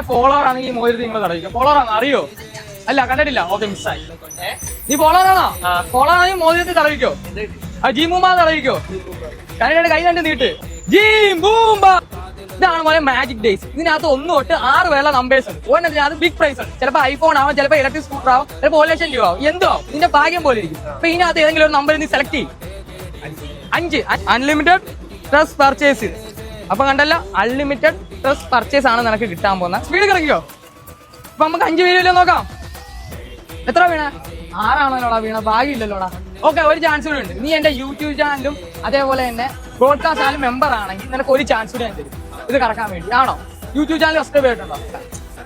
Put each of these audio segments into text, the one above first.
എന്റെ ഫോളോവർ ആണെങ്കിൽ ഈ മോതിരത്തിൽ നിങ്ങൾ ഫോളോവർ ആണോ? അറിയോ? അല്ല കണ്ടിട്ടില്ല. ഓക്കെ മിസ്സായി? നീ ഫോളോവർ ആണോ? ഫോളോവർ ആണെങ്കിൽ മോതിരത്തിൽ തടവിക്കോ? ആ ജി മൂമ്പ തടവിക്കോ? കണ്ടിട്ട് കൈ രണ്ട് നീട്ട്. ജി മൂമ്പ ഇതാണ് പോലെ മാജിക് ഡേയ്സ് ഇതിനകത്ത് ഒന്ന് തൊട്ട് ആറ് വേള നമ്പേഴ്സ് ഉണ്ട്. അത് ബിഗ് പ്രൈസ് ആണ്. ചിലപ്പോൾ ഐഫോൺ ആവും ചിലപ്പോൾ ഇലക്ട്രിക് സ്കൂട്ടർ ആവും ചിലപ്പോൾ ഒരു ലക്ഷം രൂപ ആവും. എന്തോ? ആവും നിന്റെ ഭാഗ്യം പോലെ ഇരിക്കും. അപ്പൊ ഇതിനകത്ത് ഏതെങ്കിലും ഒരു നമ്പർ നീ സെലക്ട് ചെയ്യും. അഞ്ച്. അൺലിമിറ്റഡ് ഡ്രസ് പർച്ചേസ് അപ്പൊ കണ്ടല്ലോ അൺലിമിറ്റഡ് ഡ്രസ് പർച്ചേസ് ആണ് നിനക്ക് കിട്ടാൻ പോകുന്നത്. സ്പീഡ് കിടക്കിയോ അപ്പൊ നമുക്ക് അഞ്ച് വീഡിയോ നോക്കാം. എത്ര വീണ? ആറാണല്ലോടാ വീണ ഭാഗ്യമില്ലല്ലോടാ. ഓക്കെ ഒരു ചാൻസ് കൂടി ഉണ്ട്. നീ എന്റെ യൂട്യൂബ് ചാനലും അതേപോലെ തന്നെ ബ്രോഡ്കാസ്റ്റ് ചാനൽ മെമ്പർ ആണെങ്കിൽ നിനക്ക് ഒരു ചാൻസ് കൂടി ഞാൻ തരും. ഇത് കറക്കാൻ വേണ്ടി. ആണോ? യൂട്യൂബ് ചാനൽ സബ്സ്ക്രൈബ് ചെയ്തിട്ടുണ്ടോ?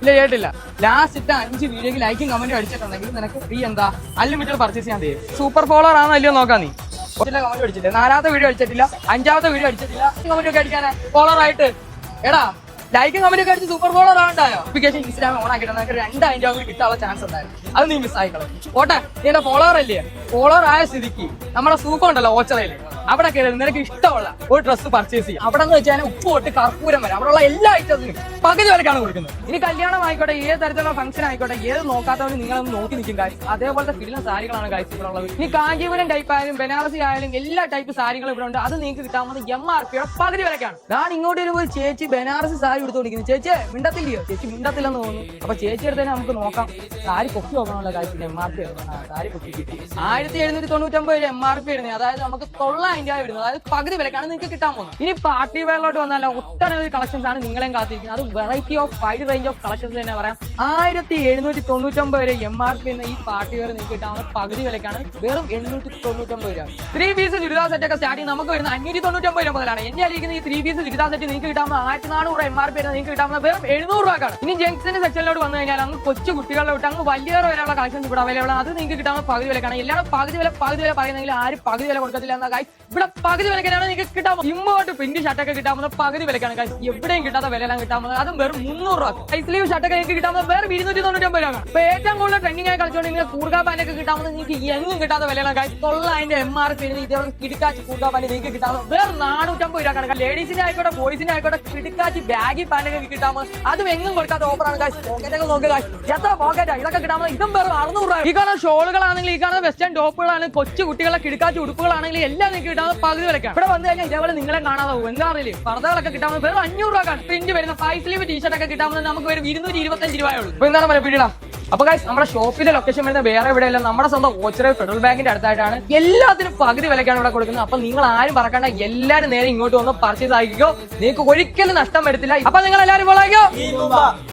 ഇല്ല കേട്ടില്ല. ലാസ്റ്റ് ഇട്ട അഞ്ച് വീഡിയോക്ക് ലൈക്കും കമന്റും അടിച്ചിട്ടുണ്ടെങ്കിൽ നിനക്ക് ഫ്രീ എന്താ? അൺലിമിറ്റഡ് പർച്ചേസ് ചെയ്യാൻ തരും. സൂപ്പർ ഫോളോവർ ആണോ അല്ലയോ നോക്കാം നീ. കമന്റ് നാലാമത്തെ വീഡിയോ അടിച്ചിട്ടില്ല. അഞ്ചാമത്തെ വീഡിയോ അടിച്ചിട്ടില്ല. കമന്റ് ഒക്കെ അടിക്കാനാ? ഫോളോവർ ആയിട്ട്. എടാ ലൈക്ക് കമന്റ് ഒക്കെ അടിച്ച് സൂപ്പർ ഫോളോവർ ആണ്ടായോ അപ്ലിക്കേഷൻ ഇൻസ്റ്റാഗ്രാം ഓൺ ആക്കിയിട്ട് നിനക്ക് രണ്ടായിരം രൂപ കൂടി കിട്ടാനുള്ള ചാൻസ് ഉണ്ടായിരുന്നു. അത് നീ മിസ് ഓട്ടെ നീ എന്റെ ഫോളോവർ അല്ലേ? ഫോളോവർ ആയ സ്ഥിതിക്ക്. നമ്മുടെ സൂപ്പർ ഉണ്ടല്ലോ ഓച്ചറയിൽ. അവിടെ കയറി നിനക്ക് ഇഷ്ടമുള്ള ഒരു ഡ്രസ്സ് പർച്ചേസ് ചെയ്യാം. അവിടെ എന്ന് വെച്ചാൽ ഉപ്പ് തൊട്ട് കർപ്പൂരം വരെ. അവിടെയുള്ള എല്ലാ ഐറ്റത്തിനും പകുതി വിലക്കാണ് കൊടുക്കുന്നത്. ഇനി കല്യാണം ആയിക്കോട്ടെ ഏത് തരത്തിലുള്ള ഫംഗ്ഷൻ ആയിക്കോട്ടെ ഏത് നോക്കാത്തവരും നിങ്ങളൊന്ന് നോക്കി നിൽക്കും കാര്യം അതേപോലത്തെ ഫിലിം സാരികളാണ് കാര്യം ഇവിടെ ഉള്ളത്. ഇനി കാഞ്ചീപുരം ടൈപ്പ് ആയാലും ബനാറസി ആയാലും എല്ലാ ടൈപ്പ് സാരികളും ഇവിടെ ഉണ്ട്. അത് നിങ്ങൾക്ക് കിട്ടാവുന്നത് എം ആർ പിയുടെ പകുതി വിലക്കാണ്. ഞാൻ ഇങ്ങോട്ട് വരുമ്പോൾ ചേച്ചി ബനാറസി സാരി എടുത്തുകൊണ്ടിരിക്കുന്നു ചേച്ചി മിണ്ടത്തില്ലയോ? ചേച്ചി മിണ്ടത്തില്ലെന്ന് തോന്നുന്നു. അപ്പൊ ചേച്ചി എടുത്തന്നെ നമുക്ക് നോക്കാം. സാരി പൊക്കി നോക്കണമല്ലോ കാര്യത്തിൽ എം ആർ പി സാരി ആയിരത്തി എഴുന്നൂറ്റി തൊണ്ണൂറ്റൊമ്പത് എം ആർ പി ഇടുന്നത് അതായത് നമുക്ക് തൊള്ളായിരം രൂപ വരുന്നത് അതായത് പകുതി വിലക്കാണ് നിങ്ങൾക്ക് കിട്ടാൻ പോകുന്നത്. ഇനി പാർട്ടി വെയറിലോട്ട് വന്നാൽ ഒട്ടനവധി കളക്ഷൻസ് ആണ് നിങ്ങളെയും കാത്തിരിക്കുന്നത്. അത് variety of wide range of collections തന്നെ പറയാം. ആയിരത്തി എഴുന്നൂറ്റി തൊണ്ണൂറ്റൊമ്പത് വരെ എം ആർ പി എന്ന ഈ പാർട്ടി വെയർ നിങ്ങൾക്ക് കിട്ടാവുന്ന പകുതി വിലക്കാണ് വെറും എണ്ണൂറ്റി തൊണ്ണൂറ്റൊമ്പത് രൂപ. ത്രീ പീസ് ചുരിദാർ സെറ്റ് ഒക്കെ സ്റ്റാർട്ടിങ് നമുക്ക് വരുന്ന അഞ്ഞൂറ്റി തൊണ്ണൂറ്റൊമ്പത് രൂപ മുതലാണ്. എന്നെ അറിയിക്കുന്ന ഈ ത്രീ പീസ് ചുരിദാർ സെറ്റ് നിങ്ങൾക്ക് കിട്ടാവുന്ന ആയിരത്തി നാനൂറ് എം ആർ പി നിങ്ങൾക്ക് കിട്ടാവുന്ന വെറും എഴുന്നൂറ് രൂപക്കാണ്. ഇനി ജംഗ്സിന്റെ സെക്ഷനിലോട്ട് വന്നു കഴിഞ്ഞാൽ അങ്ങ് കൊച്ചു കുട്ടികളുടെ വിട്ട് അങ്ങ് വലിയ വരെയുള്ള കളക്ഷൻസ് ഇവിടെ അവൈലബിൾ ആണ്. അത് നിങ്ങൾക്ക് കിട്ടാവുന്ന പകുതി വിലക്കാണ് എല്ലാവരും പകുതി വില പകുതി വില പറയുന്നെങ്കിൽ ആരും പകുതി വില കൊടുക്കത്തില്ല എന്ന കാര്യം ഇവിടെ പകുതി വിലക്കാണ് നിങ്ങൾക്ക് കിട്ടാൻ ഇമ്പോട്ട് പ്രിന്റ് ഷർട്ടൊക്കെ കിട്ടാവുന്ന പകുതി വിലക്കാണ് എവിടെയും കിട്ടാത്ത വിലയെല്ലാം കിട്ടാവുന്നത് അതും വെറും മുന്നൂറ് രൂപ. ഐ സ്ലീവ് ഷർട്ടൊക്കെ നിങ്ങൾക്ക് കിട്ടാവുന്നത് വേറെ ഇരുന്നൂറ്റി തൊണ്ണൂറ്റി ഒമ്പത് രൂപ ഏറ്റവും കൂടുതൽ ട്രെൻഡിംഗ് ആയി കളിച്ചുകൊണ്ട് നിങ്ങൾ കൂർഗാ പാനൊക്കെ കിട്ടാവുന്നത് നിങ്ങൾക്ക് എങ്ങും കിട്ടാത്ത വിലയാണ് കാര്യം തൊള്ളതിന്റെ എം ആർ പി ഇതേപോലെ കിടക്കാച്ച് കൂർഗാ പാൻ നിങ്ങൾക്ക് കിട്ടാവുന്നത് വേറെ നാനൂറ്റമ്പത് രൂപ ലേഡീസിന്റെ ആയിക്കോട്ടെ ബോയ്സിന്റെ ആയിക്കോട്ടെ കിടക്കാച്ച് ബാഗി പാനൊക്കെ കിട്ടാവുന്നത് അതും എങ്ങും കൊടുക്കാത്ത ഓഫറാണ് കാശ് പോക്കറ്റൊക്കെ നോക്കുക കാശ് എത്ര പോക്കറ്റാ ഇതൊക്കെ കിട്ടാവുന്നത് ഇതും വെറും അറുന്നൂറ് രൂപ ഈ കാണുന്ന ഷോളുകളാണെങ്കിൽ ഈ കാണുന്ന വെസ്റ്റേൺ ടോപ്പുകളാണ് കൊച്ചു കുട്ടികളെ കിടക്കാച്ച് ഉടുപ്പുകളാണെങ്കിൽ എല്ലാം നിങ്ങൾക്ക് പകുതി വിലക്കാണ് ഇവിടെ വന്നു കഴിഞ്ഞാൽ ഇതേപോലെ നിങ്ങളെ കാണാതെ പോകും എന്താ അറിയില്ലേ? പർദ്ദകളൊക്കെ കിട്ടാൻ വെറും അഞ്ഞൂറ് രൂപ പ്രിന്റ് വരുന്ന ഫൈവ് ടീഷർട്ട് ഒക്കെ കിട്ടാവുന്നത് നമുക്ക് വരും ഇരുന്നൂറ്റി ഇരുപത്തഞ്ച് രൂപയുള്ളൂ ഇപ്പൊ എന്താണ് പറയുക പിടിയിടാം അപ്പൊ ഗൈസ് നമ്മുടെ ഷോപ്പിന്റെ ലൊക്കേഷൻ വരുന്ന വേറെ എവിടെയല്ല. നമ്മുടെ സ്വന്തം ഓച്ചറ ഫെഡറൽ ബാങ്കിന്റെ അടുത്തായിട്ടാണ്. എല്ലാത്തിനും പകുതി വിലക്കാണ് ഇവിടെ കൊടുക്കുന്നത്. അപ്പൊ നിങ്ങൾ ആരും പറക്കണ്ട എല്ലാരും നേരെ ഇങ്ങോട്ട് വന്ന് പർച്ചേസ് ആക്കിക്കോ നിങ്ങൾക്ക് ഒരിക്കലും നഷ്ടം വരത്തില്ല. അപ്പൊ നിങ്ങൾ എല്ലാവരും